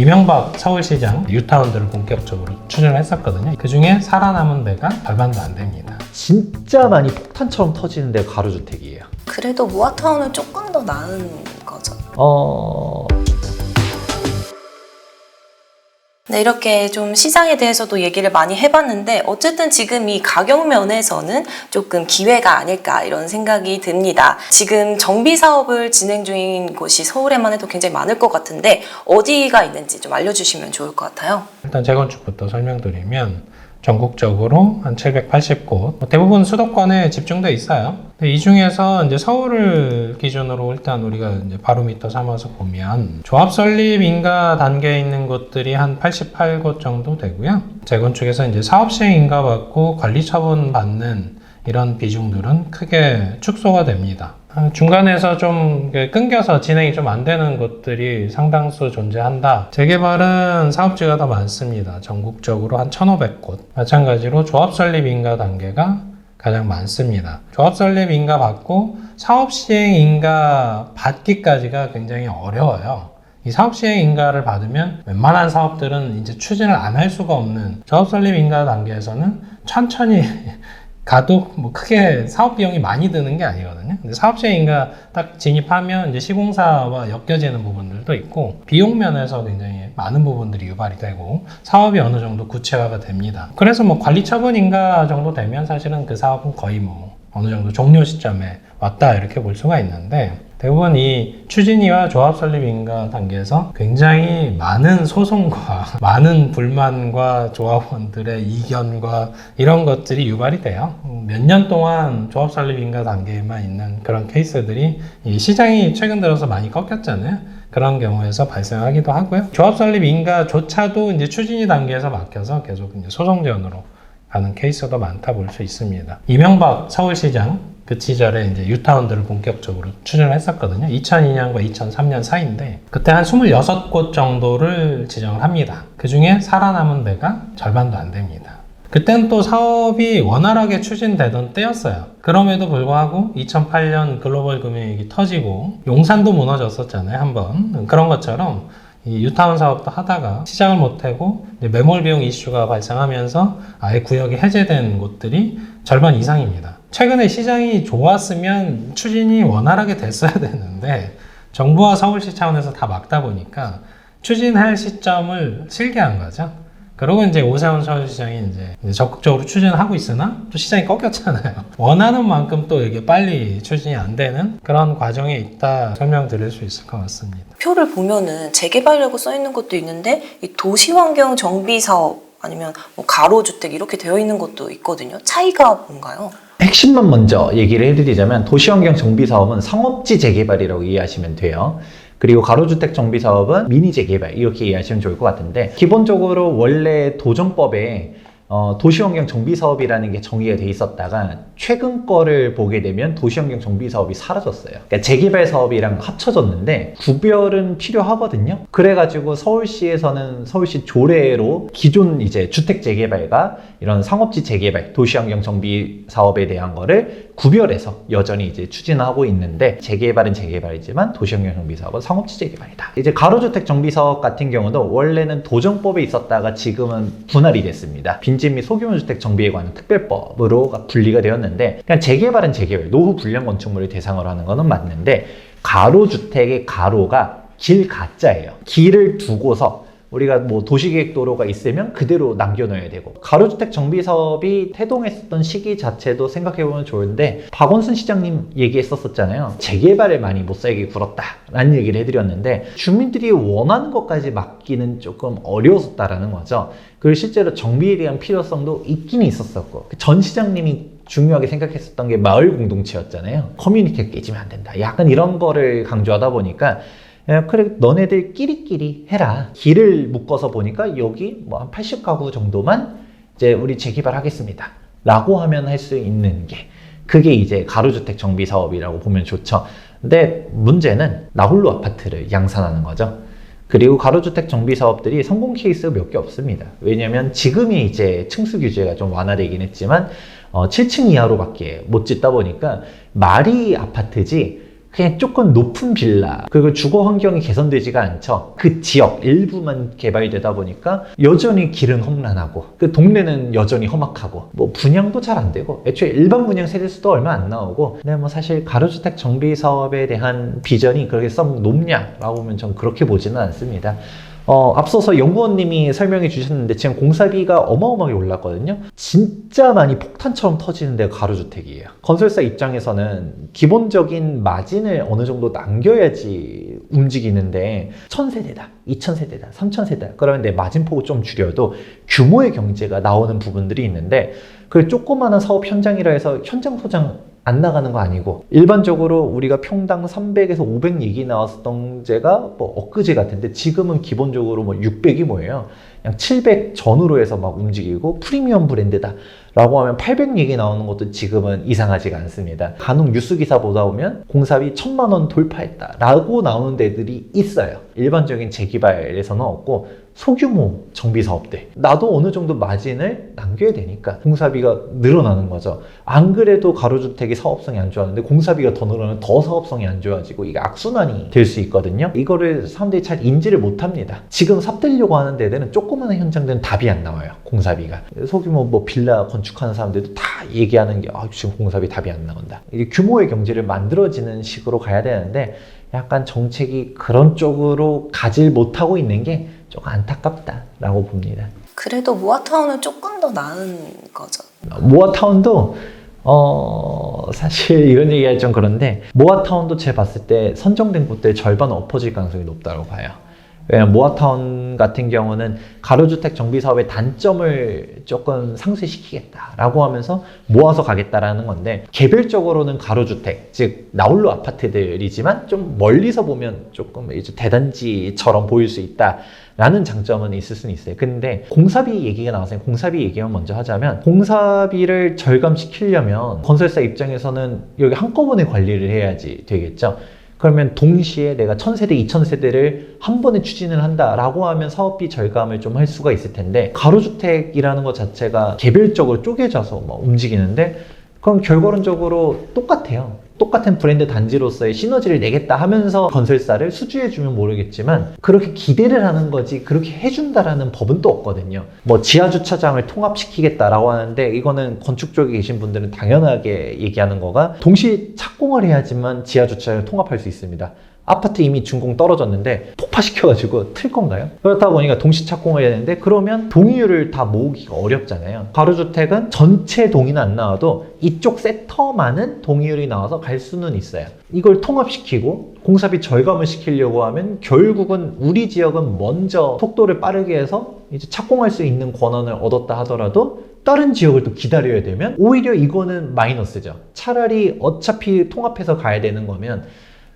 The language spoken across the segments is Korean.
이명박 서울시장 뉴타운들을 본격적으로 추진을 했었거든요. 그 중에 살아남은 데가 절반도 안 됩니다. 진짜 많이 폭탄처럼 터지는 데가 가로주택이에요. 그래도 모아타운은 조금 더 나은 거죠. 어, 네, 이렇게 좀 시장에 대해서도 얘기를 많이 해봤는데 어쨌든 지금 이 가격 면에서는 조금 기회가 아닐까 이런 생각이 듭니다. 지금 정비 사업을 진행 중인 곳이 서울에만 해도 굉장히 많을 것 같은데 어디가 있는지 좀 알려주시면 좋을 것 같아요. 일단 재건축부터 설명드리면 전국적으로 한 780곳, 대부분 수도권에 집중돼 있어요. 이 중에서 이제 서울을 기준으로 일단 우리가 이제 바로미터 삼아서 보면 조합 설립 인가 단계에 있는 곳들이 한 88곳 정도 되고요. 재건축에서 이제 사업 시행 인가 받고 관리 처분 받는 이런 비중들은 크게 축소가 됩니다. 아, 중간에서 좀 끊겨서 진행이 좀 안 되는 곳들이 상당수 존재한다. 재개발은 사업지가 더 많습니다. 전국적으로 한 1,500곳. 마찬가지로 조합 설립 인가 단계가 가장 많습니다. 조합 설립 인가 받고 사업 시행 인가 받기까지가 굉장히 어려워요. 이 사업 시행 인가를 받으면 웬만한 사업들은 이제 추진을 안 할 수가 없는 조합 설립 인가 단계에서는 천천히 가도 뭐 크게 사업 비용이 많이 드는 게 아니거든요. 근데 사업 시행인가 딱 진입하면 이제 시공사와 엮여지는 부분들도 있고 비용 면에서 굉장히 많은 부분들이 유발이 되고 사업이 어느 정도 구체화가 됩니다. 그래서 뭐 관리 처분인가 정도 되면 사실은 그 사업은 거의 뭐 어느 정도 종료 시점에 왔다 이렇게 볼 수가 있는데 대부분 이 추진위와 조합 설립 인가 단계에서 굉장히 많은 소송과 많은 불만과 조합원들의 이견과 이런 것들이 유발이 돼요. 몇 년 동안 조합 설립 인가 단계에만 있는 그런 케이스들이 이 시장이 최근 들어서 많이 꺾였잖아요. 그런 경우에서 발생하기도 하고요. 조합 설립 인가조차도 이제 추진위 단계에서 막혀서 계속 이제 소송전으로 가는 케이스도 많다 볼 수 있습니다. 이명박 서울시장 그 시절에 이제 유타운들을 본격적으로 추진을 했었거든요. 2002년과 2003년 사이인데 그때 한 26곳 정도를 지정을 합니다. 그 중에 살아남은 데가 절반도 안 됩니다. 그때는 또 사업이 원활하게 추진되던 때였어요. 그럼에도 불구하고 2008년 글로벌 금융위기 터지고 용산도 무너졌었잖아요, 한번. 그런 것처럼 이 유타운 사업도 하다가 시작을 못하고 매몰 비용 이슈가 발생하면서 아예 구역이 해제된 곳들이 절반 이상입니다. 최근에 시장이 좋았으면 추진이 원활하게 됐어야 되는데 정부와 서울시 차원에서 다 막다 보니까 추진할 시점을 실개한 거죠. 그리고 이제 오세훈 서울시장이 이제 적극적으로 추진하고 있으나 또 시장이 꺾였잖아요. 원하는 만큼 또 이게 빨리 추진이 안 되는 그런 과정에 있다 설명드릴 수 있을 것 같습니다. 표를 보면은 재개발이라고 써 있는 것도 있는데 이 도시환경 정비 사업 아니면 뭐 가로주택 이렇게 되어 있는 것도 있거든요. 차이가 뭔가요? 핵심만 먼저 얘기를 해드리자면 도시환경 정비 사업은 상업지 재개발이라고 이해하시면 돼요. 그리고 가로주택 정비 사업은 미니 재개발 이렇게 이해하시면 좋을 것 같은데 기본적으로 원래 도정법에 어, 도시환경 정비 사업이라는 게 정의가 돼 있었다가 최근 거를 보게 되면 도시환경 정비 사업이 사라졌어요. 그러니까 재개발 사업이랑 합쳐졌는데 구별은 필요하거든요. 그래가지고 서울시에서는 서울시 조례로 기존 이제 주택 재개발과 이런 상업지 재개발, 도시환경 정비 사업에 대한 거를 구별해서 여전히 이제 추진하고 있는데 재개발은 재개발이지만 도시환경 정비 사업은 상업지 재개발이다. 이제 가로주택 정비 사업 같은 경우도 원래는 도정법에 있었다가 지금은 분할이 됐습니다. 빈 집및 소규모 주택 정비에 관한 특별법으로 분리가 되었는데 그냥 재개발은 재개발, 노후 불량 건축물을 대상으로 하는 거는 맞는데 가로주택의 가로가 길 가짜예요. 길을 두고서 우리가 뭐 도시계획 도로가 있으면 그대로 남겨놓아야 되고. 가로주택 정비 사업이 태동했었던 시기 자체도 생각해보면 좋은데 박원순 시장님 얘기했었잖아요. 재개발을 많이 못살게 굴었다라는 얘기를 해드렸는데 주민들이 원하는 것까지 맡기는 조금 어려웠다라는 거죠. 그리고 실제로 정비에 대한 필요성도 있긴 있었었고. 그전 시장님이 중요하게 생각했었던 게 마을 공동체였잖아요. 커뮤니티가 깨지면 안 된다. 약간 이런 거를 강조하다 보니까 야, 그래 너네들 끼리끼리 해라. 길을 묶어서 보니까 여기 뭐 한 80가구 정도만 이제 우리 재개발하겠습니다. 라고 하면 할 수 있는 게. 그게 이제 가로주택 정비 사업이라고 보면 좋죠. 근데 문제는 나홀로 아파트를 양산하는 거죠. 그리고 가로주택 정비 사업들이 성공 케이스가 몇 개 없습니다. 왜냐면 지금이 이제 층수 규제가 좀 완화되긴 했지만 어, 7층 이하로밖에 못 짓다 보니까 말이 아파트지 그냥 조금 높은 빌라 그리고 주거 환경이 개선되지가 않죠. 그 지역 일부만 개발되다 보니까 여전히 길은 험난하고 그 동네는 여전히 험악하고 뭐 분양도 잘 안 되고 애초에 일반 분양 세대수도 얼마 안 나오고 근데 뭐 사실 가로주택 정비 사업에 대한 비전이 그렇게 썩 높냐라고 하면 전 그렇게 보지는 않습니다. 어, 앞서서 연구원님이 설명해 주셨는데 지금 공사비가 어마어마하게 올랐거든요. 진짜 많이 폭탄처럼 터지는 데가 가로주택이에요. 건설사 입장에서는 기본적인 마진을 어느 정도 남겨야지 움직이는데 1000세대다, 2000세대다, 3000세대다. 그러면 내 마진폭을 좀 줄여도 규모의 경제가 나오는 부분들이 있는데 그 조그마한 사업 현장이라 해서 현장 소장 안 나가는 거 아니고 일반적으로 우리가 평당 300에서 500 얘기 나왔었던 제가 뭐 엊그제 같은데 지금은 기본적으로 뭐 600이 뭐예요? 그냥 700 전후로 해서 막 움직이고 프리미엄 브랜드다 라고 하면 800 얘기 나오는 것도 지금은 이상하지가 않습니다. 간혹 뉴스 기사 보다 보면 공사비 1000만 원 돌파했다 라고 나오는 데들이 있어요. 일반적인 재개발에서는 없고 소규모 정비 사업들 나도 어느 정도 마진을 남겨야 되니까 공사비가 늘어나는 거죠. 안 그래도 가로주택이 사업성이 안 좋았는데 공사비가 더 늘어나면 더 사업성이 안 좋아지고 이게 악순환이 될 수 있거든요. 이거를 사람들이 잘 인지를 못 합니다. 지금 삽들려고 하는 데들은 조그마한 현장들은 답이 안 나와요 공사비가. 소규모 뭐 빌라 건축하는 사람들도 다 얘기하는 게 아, 지금 공사비 답이 안 나온다. 이게 규모의 경제를 만들어지는 식으로 가야 되는데 약간 정책이 그런 쪽으로 가질 못하고 있는 게 조금 안타깝다라고 봅니다. 그래도 모아타운은 조금 더 나은 거죠. 모아타운도 어 사실 이런 얘기가 좀 그런데 모아타운도 제가 봤을 때 선정된 곳들 절반 엎어질 가능성이 높다고 봐요. 왜냐면 모아타운 같은 경우는 가로주택 정비 사업의 단점을 조금 상쇄시키겠다라고 하면서 모아서 가겠다라는 건데 개별적으로는 가로주택 즉 나홀로 아파트들이지만 좀 멀리서 보면 조금 이제 대단지처럼 보일 수 있다. 라는 장점은 있을 수는 있어요. 근데 공사비 얘기가 나와서 공사비 얘기만 먼저 하자면 공사비를 절감시키려면 건설사 입장에서는 여기 한꺼번에 관리를 해야지 되겠죠. 그러면 동시에 내가 1000세대, 2000세대를 한 번에 추진을 한다라고 하면 사업비 절감을 좀 할 수가 있을 텐데 가로주택이라는 것 자체가 개별적으로 쪼개져서 막 움직이는데 그럼 결과론적으로 똑같아요. 똑같은 브랜드 단지로서의 시너지를 내겠다 하면서 건설사를 수주해주면 모르겠지만 그렇게 기대를 하는 거지 그렇게 해준다라는 법은 또 없거든요. 뭐 지하주차장을 통합시키겠다라고 하는데 이거는 건축 쪽에 계신 분들은 당연하게 얘기하는 거가 동시 착공을 해야지만 지하주차장을 통합할 수 있습니다. 아파트 이미 준공 떨어졌는데 폭파시켜가지고 틀 건가요? 그렇다 보니까 동시 착공을 해야 되는데 그러면 동의율을 다 모으기가 어렵잖아요. 가로주택은 전체 동의는 안 나와도 이쪽 세터만은 동의율이 나와서 갈 수는 있어요. 이걸 통합시키고 공사비 절감을 시키려고 하면 결국은 우리 지역은 먼저 속도를 빠르게 해서 이제 착공할 수 있는 권한을 얻었다 하더라도 다른 지역을 또 기다려야 되면 오히려 이거는 마이너스죠. 차라리 어차피 통합해서 가야 되는 거면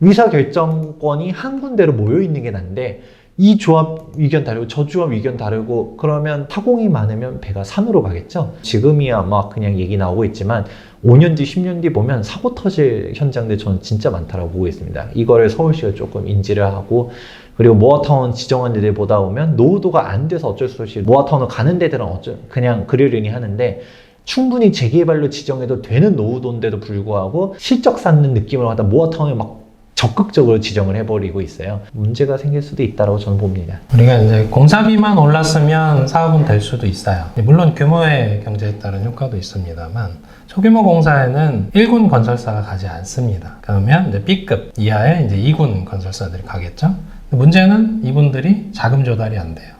의사결정권이 한 군데로 모여 있는 게 난데 이 조합 의견 다르고 저 조합 의견 다르고 그러면 타공이 많으면 배가 산으로 가겠죠. 지금이야 막 그냥 얘기 나오고 있지만 5년 뒤, 10년 뒤 보면 사고 터질 현장들 저는 진짜 많다라고 보고 있습니다. 이거를 서울시가 조금 인지를 하고 그리고 모아타운 지정한 데들 보다 보면 노후도가 안 돼서 어쩔 수 없이 모아타운을 가는 데들은 어쩔 그냥 그러려니 하는데 충분히 재개발로 지정해도 되는 노후도인데도 불구하고 실적 쌓는 느낌을 갖다 모아타운에 막 적극적으로 지정을 해버리고 있어요. 문제가 생길 수도 있다고 저는 봅니다. 우리가 이제 공사비만 올랐으면 사업은 될 수도 있어요. 물론 규모의 경제에 따른 효과도 있습니다만 소규모 공사에는 1군 건설사가 가지 않습니다. 그러면 이제 B급 이하의 이제 2군 건설사들이 가겠죠. 문제는 이분들이 자금 조달이 안 돼요.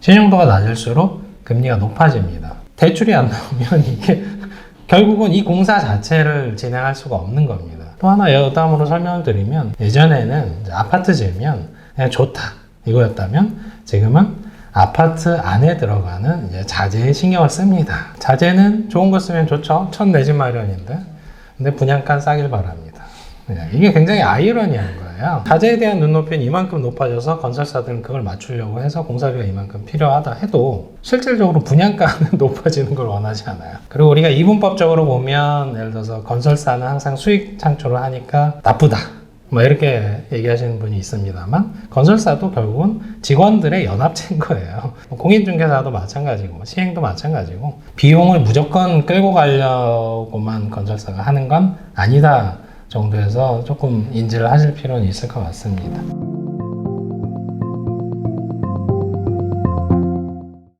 신용도가 낮을수록 금리가 높아집니다. 대출이 안 나오면 이게 결국은 이 공사 자체를 진행할 수가 없는 겁니다. 또 하나 여담으로 설명을 드리면 예전에는 아파트 그냥 좋다 이거였다면 지금은 아파트 안에 들어가는 자재에 신경을 씁니다. 자재는 좋은 거 쓰면 좋죠. 천 내집 마련인데. 근데 분양가 싸길 바랍니다. 이게 굉장히 아이러니한 거예요. 자재에 대한 눈높이는 이만큼 높아져서 건설사들은 그걸 맞추려고 해서 공사비가 이만큼 필요하다 해도 실질적으로 분양가는 높아지는 걸 원하지 않아요. 그리고 우리가 이분법적으로 보면 예를 들어서 건설사는 항상 수익 창출을 하니까 나쁘다. 뭐 이렇게 얘기하시는 분이 있습니다만 건설사도 결국은 직원들의 연합체인 거예요. 공인중개사도 마찬가지고 시행도 마찬가지고 비용을 무조건 끌고 가려고만 건설사가 하는 건 아니다. 정도에서 조금 인지를 하실 필요는 있을 것 같습니다.